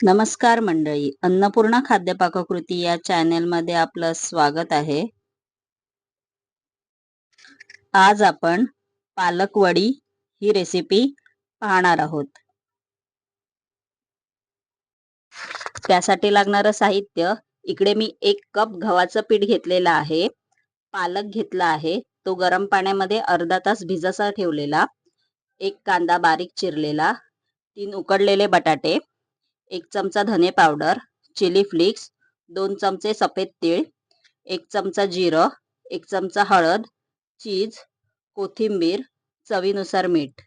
नमस्कार मंडळी अन्नपूर्णा खाद्य पाककृती या चॅनेलमध्ये आपलं स्वागत आहे. आज आपण पालक वडी ही रेसिपी पाहणार आहोत. त्यासाठी लागणारं साहित्य इकडे मी एक कप गव्हाचं पीठ घेतलेलं आहे. पालक घेतला आहे तो गरम पाण्यामध्ये अर्धा तास भिजसा ठेवलेला. एक कांदा बारीक चिरलेला. तीन उकडलेले बटाटे. एक चमचा धने पावडर चिली फ्लिक्स दोन चमचे सफेद तीळ एक चमचा जिरं एक चमचा हळद चीज कोथिंबीर चवीनुसार मीठ.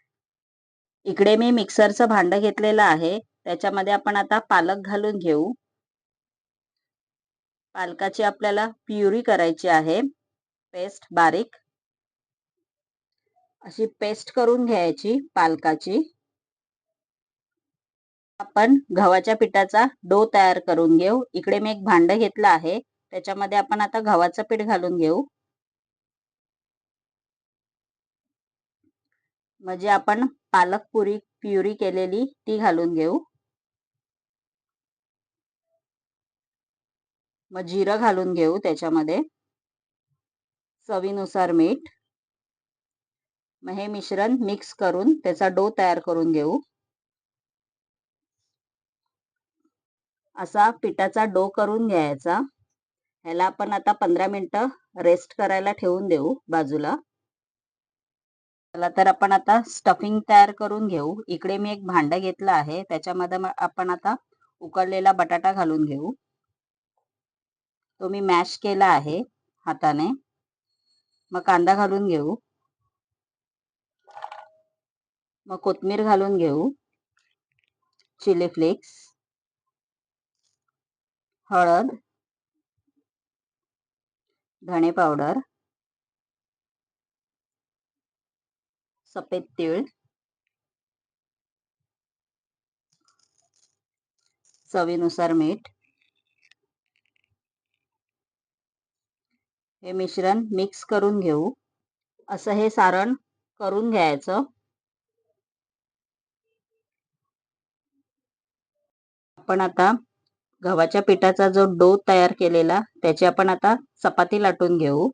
इकडे मी मिक्सरचं भांडं घेतलेलं आहे. त्याच्यामध्ये आपण आता पालक घालून घेऊ. पालकाची आपल्याला प्युरी करायची आहे. पेस्ट बारीक. अशी पेस्ट करून घ्यायची पालकाची. आपण गव्हाच्या पिठाचा डो तयार करून घेऊ. इकडे मी एक भांड घेतलं आहे. त्याच्यामध्ये आपण आता गव्हाचं पीठ घालून घेऊ. म्हणजे आपण पालक पुरी प्युरी केलेली ती घालून घेऊ. मग जिरं घालून घेऊ त्याच्यामध्ये. चवीनुसार मीठ. मग हे मिश्रण मिक्स करून त्याचा डो तयार करून घेऊ. असा पिठाचा डो करून घ्यायचा. ह्याला आपण आता पंधरा मिनटं रेस्ट करायला ठेवून देऊ बाजूला. चला तर आपण आता स्टफिंग तयार करून घेऊ. इकडे मी एक भांडं घेतलं आहे. त्याच्यामध्ये आपण आता उकडलेला बटाटा घालून घेऊ. तो मी मॅश केला आहे हाताने. मग कांदा घालून घेऊ. मग कोथमीर घालून घेऊ. Chilli flakes. हळद धणे पावडर सफेद तीळ चवीनुसार मीठ. हे मिश्रण मिक्स करून घेऊ. असं हे सारण करून घ्यायचं. आपण आता गव्हाच्या पिठाचा जो डो तयार केलेला त्याची आपण आता चपाती लाटून घेऊ.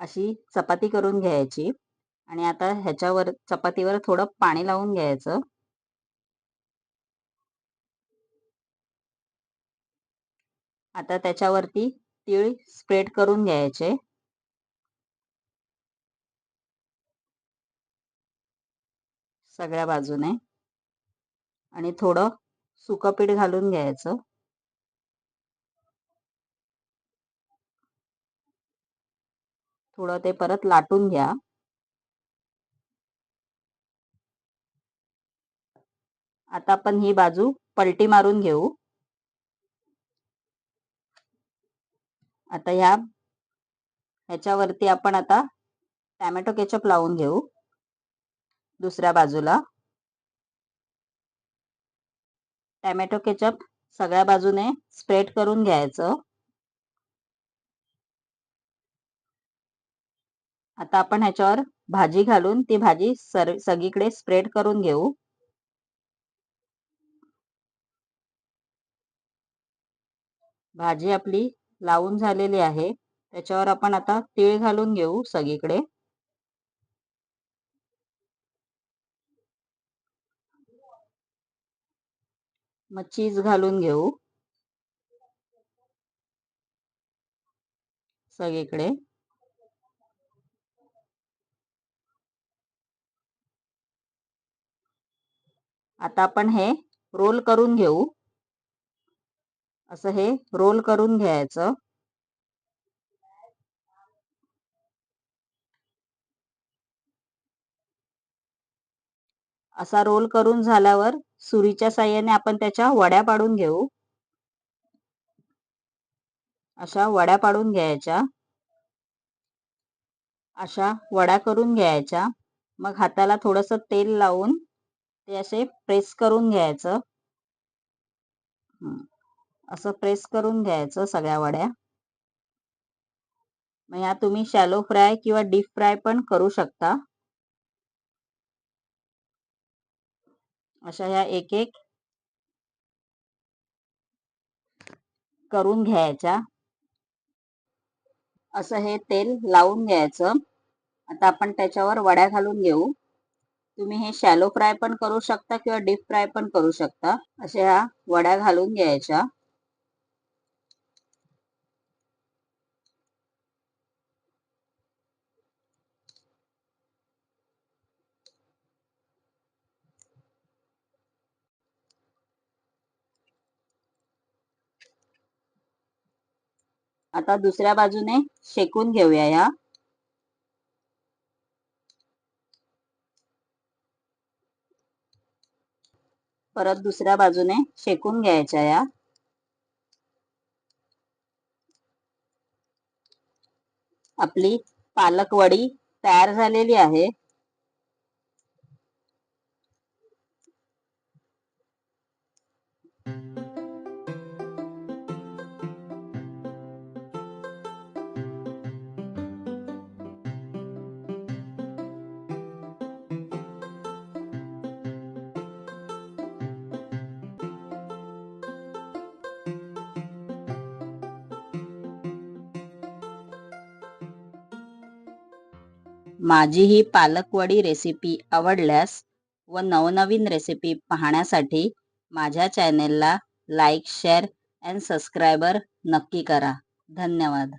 अशी चपाती करून घ्यायची आणि आता ह्याच्यावर चपातीवर थोडं पाणी लावून घ्यायचं. आता त्याच्यावरती तीळ स्प्रेड करून घ्यायचे. सगळ्या बाजूने. आणि थोडं सुकं पीठ घालून घ्यायचं. थोडं ते परत लाटून घ्या. आता आपण ही बाजू पलटी मारून घेऊ. आता ह्या ह्याच्यावरती आपण आता टॅमॅटो केचप लावून घेऊ. दुसऱ्या बाजूला. टॅमॅटो केचप सगळ्या बाजूने स्प्रेड करून घ्यायचं. आता आपण ह्याच्यावर भाजी घालून ती भाजी सर सगळीकडे स्प्रेड करून घेऊ. भाजी आपली लावून झालेली आहे. त्याच्यावर आपण आता तीळ घालून घेऊ सगळीकडे. मग चीज घालून घेऊ. सगळीकडे. आता आपण हे रोल करून घेऊ. असं हे रोल करून घ्यायचं. असा रोल करून झाल्यावर सुरीच्या साह्याने आपण त्याच्या वड्या पाडून घेऊ. अशा वड्या पाडून घ्यायच्या. अशा वड्या करून घ्यायच्या. मग हाताला थोडस तेल लावून ते असे प्रेस करून घ्यायचं. असं प्रेस करून घ्यायचं सगळ्या वड्या. मग ह्या तुम्ही शॅलो फ्राय किंवा डीप फ्राय पण करू शकता. अशा ह्या एक एक करून घ्यायच्या. असं हे तेल लावून घ्यायचं. आता आपण त्याच्यावर वड्या घालून घेऊ. तुम्ही हे शॅलो फ्राय पण करू शकता किंवा डीप फ्राय पण करू शकता. अशा ह्या वड्या घालून घ्यायच्या. आता दुसऱ्या बाजूने शेकून घेऊया या. परत दुसऱ्या बाजूने शेकून घ्यायच्या या. आपली पालक वडी तयार झालेली आहे. माझी ही पालकवडी रेसिपी आवडल्यास व नवनवीन रेसिपी पाहण्यासाठी माझ्या चॅनेलला लाईक शेअर अँड सबस्क्रायबर नक्की करा. धन्यवाद.